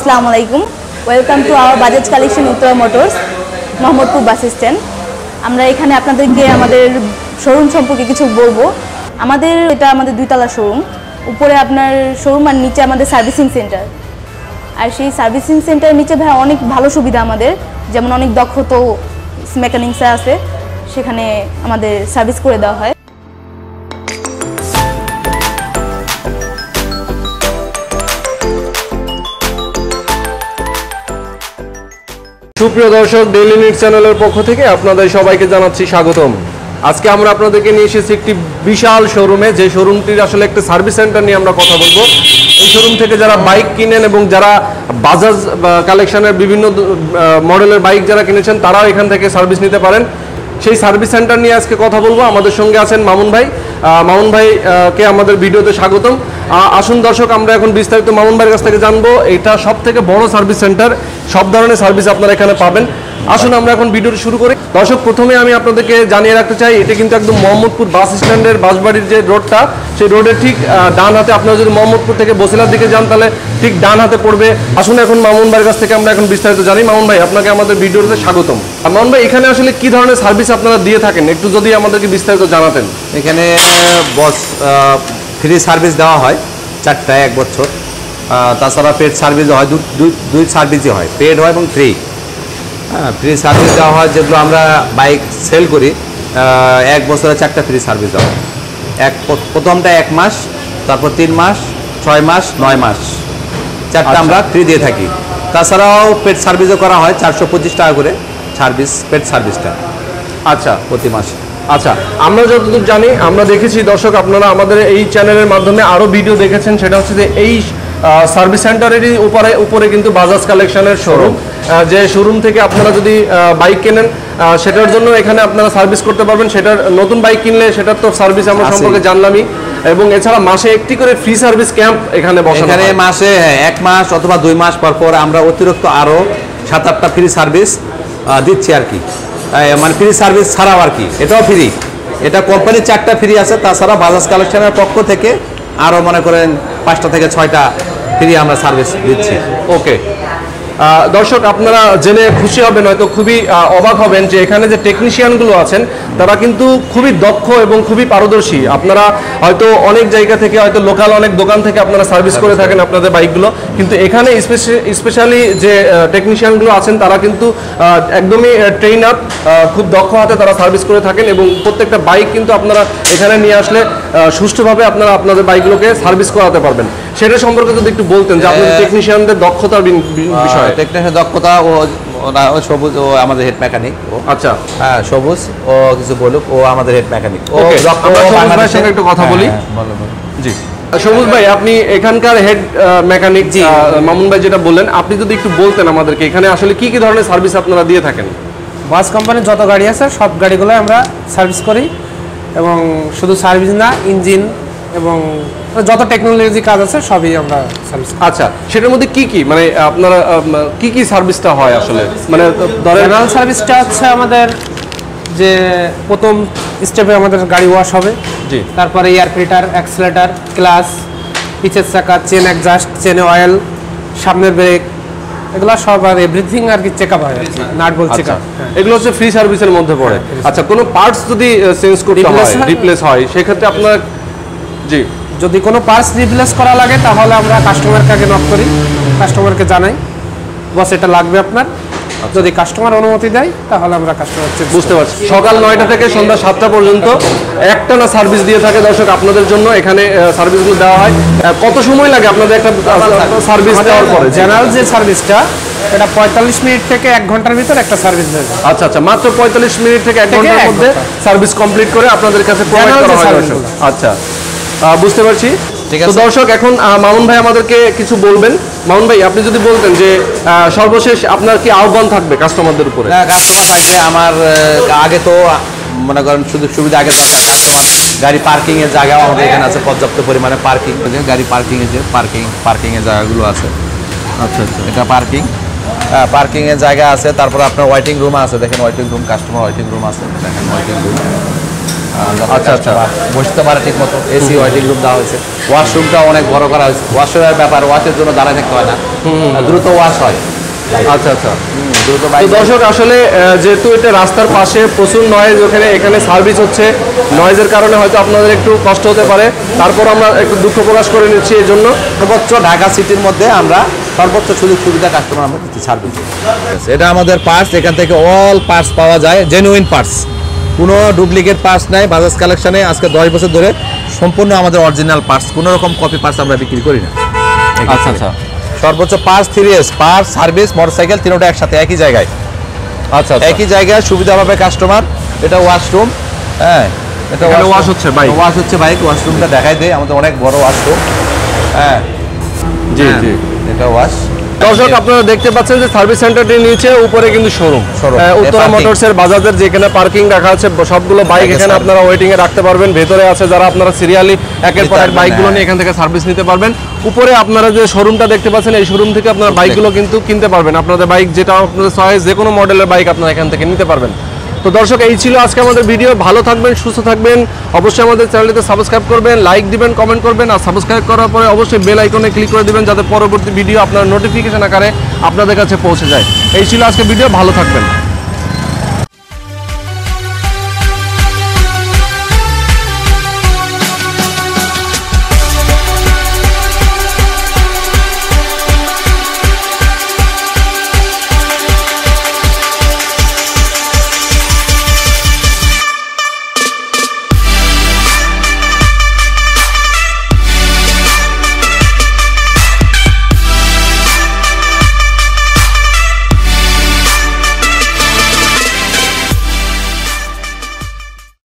আসসালামু আলাইকুম। Welcome to our Bajaj collection Uttara motors Mohammadpur bus stand আমরা এখানে আপনাদেরকে আমাদের শোরুম সম্পর্কে কিছু বলব। আমাদের এটা আমাদের দুইতলা শোরুম উপরে আপনার শোরুম আর নিচে আমাদের সার্ভিসিং সেন্টার আর সেই সার্ভিসিং সেন্টারের নিচে ভাই অনেক ভালো সুবিধা আমাদের। যেমন অনেক দক্ষ তো আছে। সেখানে আমাদের সার্ভিস করে দেওয়া হয়। সুপ্রিয় দর্শক ডেইলি নিউজ চ্যানেলের পক্ষ থেকে আপনাদের সবাইকে জানাচ্ছি স্বাগতম। আজকে আমরা আপনাদেরকে নিয়ে এসেছি একটি বিশাল শোরুমে যে শোরুমটির আসলে একটা সার্ভিস সেন্টার নিয়ে আমরা কথা বলব। এই শোরুম থেকে যারা বাইক কিনেন এবং যারা বাজাজ কালেকশনের বিভিন্ন মডেলের বাইক যারা কিনেছেন, তারাও এখান থেকে সার্ভিস নিতে পারেন। সেই সার্ভিস সেন্টার নিয়ে আজকে কথা বলব। আমাদের সঙ্গে আছেন মামুন ভাই। মামুন ভাইকে আমাদের ভিডিওতে স্বাগতম। আসুন দর্শক, আমরা এখন বিস্তারিত মামুন ভাইয়ের কাছ থেকে জানব। এটা সব থেকে বড় সার্ভিস সেন্টার, সব ধরনের সার্ভিস আপনারা এখানে পাবেন। আসুন আমরা এখন ভিডিওটি শুরু করি। দর্শক, প্রথমে আমি আপনাদেরকে জানিয়ে রাখতে চাই, এটা কিন্তু একদম মোহাম্মদপুর বাস স্ট্যান্ডের বাসবাড়ির যে রোডটা, সেই রোডের ঠিক ডান হাতে আপনারা যদি মোহাম্মদপুর থেকে বসিলার দিকে যান, তাহলে ঠিক ডান হাতে পড়বে। আসুন এখন মামুন ভাইয়ের কাছ থেকে আমরা এখন বিস্তারিত জানি। মামুন ভাই, আপনাকে আমাদের ভিডিওতে স্বাগতম। মামুন ভাই, এখানে আসলে কি ধরনের সার্ভিস আপনারা দিয়ে থাকেন? একটু যদি আমাদেরকে বিস্তারিত জানাতেন। এখানে বস ফ্রি সার্ভিস দেওয়া হয় চারটায় এক বছর। তাছাড়া পেড সার্ভিস হয় দুই সার্ভিসই হয়, পেড হয় এবং ফ্রি। হ্যাঁ ফ্রি সার্ভিস দেওয়া হয় যেগুলো আমরা বাইক সেল করি। এক বছরে চারটা ফ্রি সার্ভিস দেওয়া হয়। এক প্রথমটা এক মাস তারপর তিন মাস ছয় মাস নয় মাস। চারটা আচ্ছা। আমরা ফ্রি দিয়ে থাকি। তাছাড়াও পেট সার্ভিসও করা হয় চারশো পঁচিশ টাকা করে সার্ভিস পেট সার্ভিসটা আচ্ছা। প্রতি মাসে। আচ্ছা আমরা যতদূর জানি আমরা দেখেছি দর্শক আপনারা আমাদের এই চ্যানেলের মাধ্যমে আরও ভিডিও দেখেছেন সেটা হচ্ছে যে এই সার্ভিস সেন্টারেরই উপরে উপরে কিন্তু বাজাজ কালেকশনের শোরুম যে শোরুম থেকে আপনারা যদি বাইক কেনেন সেটার জন্য এখানে আপনারা সার্ভিস করতে পারবেন। সেটার নতুন বাইক কিনলে সেটার তো সার্ভিস আমরা সম্পর্কে জানলামই। এবং এছাড়া মাসে একটি করে ফ্রি সার্ভিস ক্যাম্প এখানে বসানো এখানে মাসে হ্যাঁ, এক মাস অথবা দুই মাস পর পর আমরা অতিরিক্ত আরও সাত আটটা ফ্রি সার্ভিস দিচ্ছি আর কি। মানে ফ্রি সার্ভিস ছাড়াও আর কি। এটাও ফ্রি এটা কোম্পানির চারটা ফ্রি আছে তাছাড়া বাজাজ কালেকশনের পক্ষ থেকে আরও মনে করেন পাঁচটা থেকে ছয়টা ফ্রি আমরা সার্ভিস দিচ্ছি। ওকে দর্শক, আপনারা জেনে খুশি হবেন, হয়তো খুবই অবাক হবেন যে এখানে যে টেকনিশিয়ানগুলো আছেন, তারা কিন্তু খুবই দক্ষ এবং খুবই পারদর্শী। আপনারা হয়তো অনেক জায়গা থেকে, হয়তো লোকাল অনেক দোকান থেকে আপনারা সার্ভিস করে থাকেন আপনাদের বাইকগুলো কিন্তু এখানে স্পেশালি যে টেকনিশিয়ানগুলো আছেন, তারা কিন্তু একদমই ট্রেন আপ খুব দক্ষ হাতে তারা সার্ভিস করে থাকেন এবং প্রত্যেকটা বাইক কিন্তু আপনারা এখানে নিয়ে আসলে সুষ্ঠুভাবে আপনারা আপনাদের বাইকগুলোকে সার্ভিস করাতে পারবেন। সেটা সম্পর্কে যদি একটু বলতেন যে আপনাদের টেকনিশিয়ানদের দক্ষতার বিন- বিষয়ে। টেকনিশিয়ান দক্ষতা ও ও সবুজ ও আমাদের হেড মেকানিক ও। আচ্ছা। হ্যাঁ সবুজ ও কিছু বলুক ও আমাদের হেড মেকানিক ও সঙ্গে একটু কথা হ্যাঁ, বলি। হ্যাঁ। জি। সবুজ ভাই আপনি এখানকার হেড মেকানিক জি। মামুন ভাই যেটা বললেন আপনি যদি একটু বলতেন আমাদেরকে এখানে আসলে কি কি ধরনের সার্ভিস আপনারা দিয়ে থাকেন? বাস কোম্পানির যত গাড়ি আছে সব গাড়িগুলো আমরা সার্ভিস করি। এবং শুধু সার্ভিস না ইঞ্জিন এবং যত টেকনোলজি কাজ আছে সবই আমরা সার্ভিস আচ্ছা সেটার মধ্যে কি কি? মানে আপনারা কি কি সার্ভিসটা হয় আসলে? মানে ধরেন জেনারেল সার্ভিসটা হচ্ছে আমাদের যে প্রথম স্টেপে আমাদের গাড়ি ওয়াশ হবে। জি। তারপরে এয়ার ফিল্টার অ্যাক্সিলেটার ক্লাস পিছের চাকা চেন অ্যাডজাস্ট চেনে অয়েল সামনের ব্রেক এগুলো সব আর এভরিথিং আর কি চেকআপ হয় নাট বল চেক আচ্ছা। এগুলো হচ্ছে ফ্রি সার্ভিসের মধ্যে পড়ে। আচ্ছা কোনো পার্টস যদি চেঞ্জ করতে হয়? রিপ্লেস হয় সেক্ষেত্রে আপনার জি। যদি কোনো পার্টস রিপ্লেস করা লাগে তাহলে আমরা কাস্টমারকে আগে নক করি কাস্টমারকে জানাই বস এটা লাগবে আপনার। যদি কাস্টমার অনুমতি দেয় তাহলে আমরা কাস্টমার বুঝতে পারছি। সকাল নয়টা থেকে সন্ধ্যা সাতটা পর্যন্ত একটা না সার্ভিস দিয়ে থাকে দর্শক আপনাদের জন্য এখানে সার্ভিসগুলো দেওয়া হয়। কত সময় লাগে আপনাদের একটা সার্ভিস দেওয়ার পরে? জেনারেল যে সার্ভিসটা এটা পঁয়তাল্লিশ মিনিট থেকে এক ঘণ্টার ভিতর একটা সার্ভিস দেবে। আচ্ছা আচ্ছা মাত্র পঁয়তাল্লিশ মিনিট থেকে এক ঘণ্টার মধ্যে সার্ভিস কমপ্লিট করে আপনাদের কাছে। আচ্ছা। বুঝতে পারছি। তো। দর্শক এখন মামুন ভাই আমাদেরকে কিছু বলবেন। মামুন ভাই আপনি যদি বলতেন যে সর্বশেষ আপনার কি আহ্বান থাকবে কাস্টমারদের উপরে? কাস্টমার থাকবে আমার আগে তো মনে করেন সুযোগ সুবিধা আগে দরকার কাস্টমার গাড়ি পার্কিং এর জায়গাও আমাদের এখানে আছে পর্যাপ্ত পরিমাণে পার্কিং গাড়ি পার্কিং এর যে পার্কিং পার্কিং এর জায়গাগুলো আছে। আচ্ছা আচ্ছা। এটা পার্কিং হ্যাঁ পার্কিং জায়গা আছে তারপর আপনার ওয়েটিং রুম আছে দেখেন waiting room customer waiting room আছে দেখেন ওয়েটিং রুম আচ্ছা, আচ্ছা। বসতে পারে ঠিক মতো এসি ওয়াইটিং রুম দেওয়া হয়েছে। ওয়াশরুমটা অনেক বড় করা হয়েছে। ওয়াশরুমের ব্যাপার ওয়াশের জন্য দাঁড়ায় থাকতে হয় না। দ্রুত ওয়াশ হয়। আচ্ছা আচ্ছা। দ্রুত বাইক দর্শক আসলে যেহেতু এটা রাস্তার পাশে প্রচুর নয়েজ ওখানে এখানে সার্ভিস হচ্ছে নয়েজের কারণে হয়তো আপনাদের একটু কষ্ট হতে পারে। তারপর আমরা একটু দুঃখ প্রকাশ করে নিচ্ছি এই জন্য। সর্বোচ্চ ঢাকা সিটির মধ্যে আমরা সর্বোচ্চ সুযোগ সুবিধা কাস্টমার আমরা দিচ্ছি সার্ভিস এটা আমাদের পার্টস এখান থেকে অল পার্টস পাওয়া যায় জেনুইন পার্টস কোনো ডুপ্লিকেট পার্টস নাই বাজাজ কালেকশনে আজকে দশ বছর ধরে সম্পূর্ণ আমাদের অরিজিনাল পার্টস কোনো রকম কপি পার্টস আমরা বিক্রি করি না। আচ্ছা আচ্ছা। সর্বোচ্চ parts three S parts service motorcycle তিনোটা একসাথে একই জায়গায়। আচ্ছা আচ্ছা। একই জায়গায় সুবিধা পাবে কাস্টমার এটা ওয়াশরুম হ্যাঁ এটা washroom। হচ্ছে bike? ওয়াশ হচ্ছে বাইক ওয়াশরুমটা দেখাই দেয় আমাদের অনেক বড় ওয়াশরুম হ্যাঁ। জি হ্যাঁ, জি। এটা ওয়াশ দর্শক আপনারা দেখতে পাচ্ছেন যে সার্ভিস সেন্টারটি নিচে উপরে কিন্তু শোরুম উত্তরা মোটরস এর বাজাজের যেখানে পার্কিং রাখা আছে সবগুলো বাইক এখানে আপনারা ওয়েটিং এ রাখতে পারবেন। ভেতরে আছে যারা আপনারা সিরিয়ালি একের পর এক বাইক বাইকগুলো হ্যাঁ। নিয়ে এখান থেকে সার্ভিস নিতে পারবেন। উপরে আপনারা যে শোরুমটা দেখতে পাচ্ছেন এই শোরুম থেকে আপনারা বাইকগুলো কিন্তু কিনতে পারবেন। আপনাদের বাইক যেটা আপনাদের চয়েস যে কোনো মডেলের বাইক আপনারা এখান থেকে নিতে পারবেন। তো দর্শক, এই ছিল আজকে আমাদের ভিডিও। ভালো থাকবেন, সুস্থ থাকবেন। অবশ্যই আমাদের চ্যানেলটিতে সাবস্ক্রাইব করবেন, লাইক দিবেন, কমেন্ট করবেন, আর সাবস্ক্রাইব করার পরে অবশ্যই বেল আইকনে ক্লিক করে দিবেন, যাতে পরবর্তী ভিডিও আপনার নোটিফিকেশন আকারে আপনাদের কাছে পৌঁছে যায়। এই ছিল আজকে ভিডিও, ভালো থাকবেন।